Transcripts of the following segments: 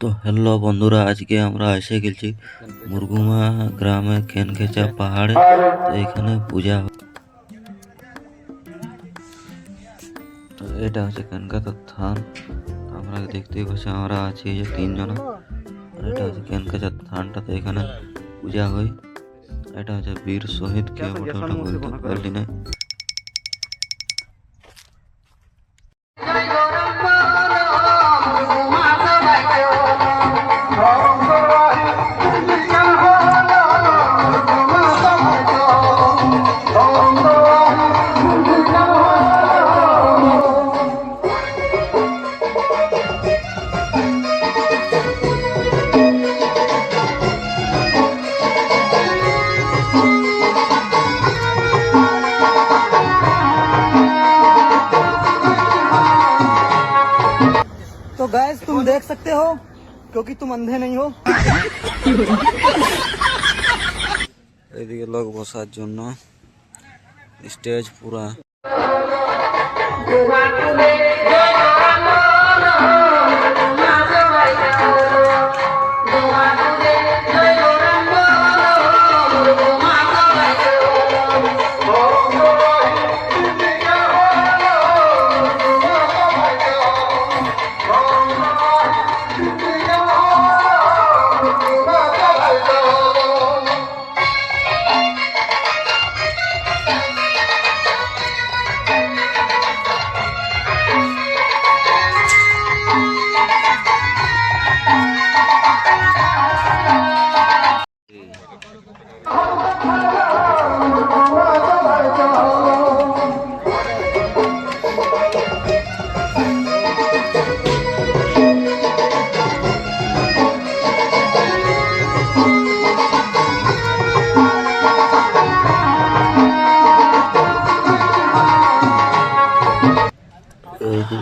तो हेलो बंधुरा आज के एसे गे मुरगुमा ग्रामे खेनखेचा तो ये पूजा तो ये खेनखेचा तो थान देखते ही आज तीन जना और ये थान तो पूजा हुई ये वीर शहीद क्या बोलते तुम देख सकते हो क्योंकि तुम अंधे नहीं हो এদিকে লোক বসার জন্য स्टेज पूरा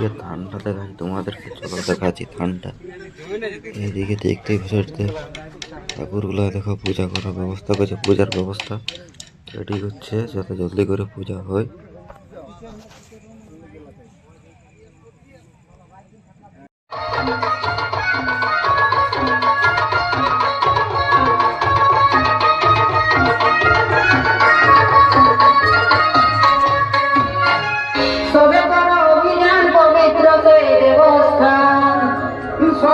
এদিকে ধানটা দেখেন তোমাদেরকে চলো দেখাচ্ছি ধানটা এদিকে দেখতে ভিতরতে ঠাকুরগুলো দেখো পূজা করার ব্যবস্থা করছে পূজার ব্যবস্থা রেডি হচ্ছে যাতে জলদি করে পূজা হয়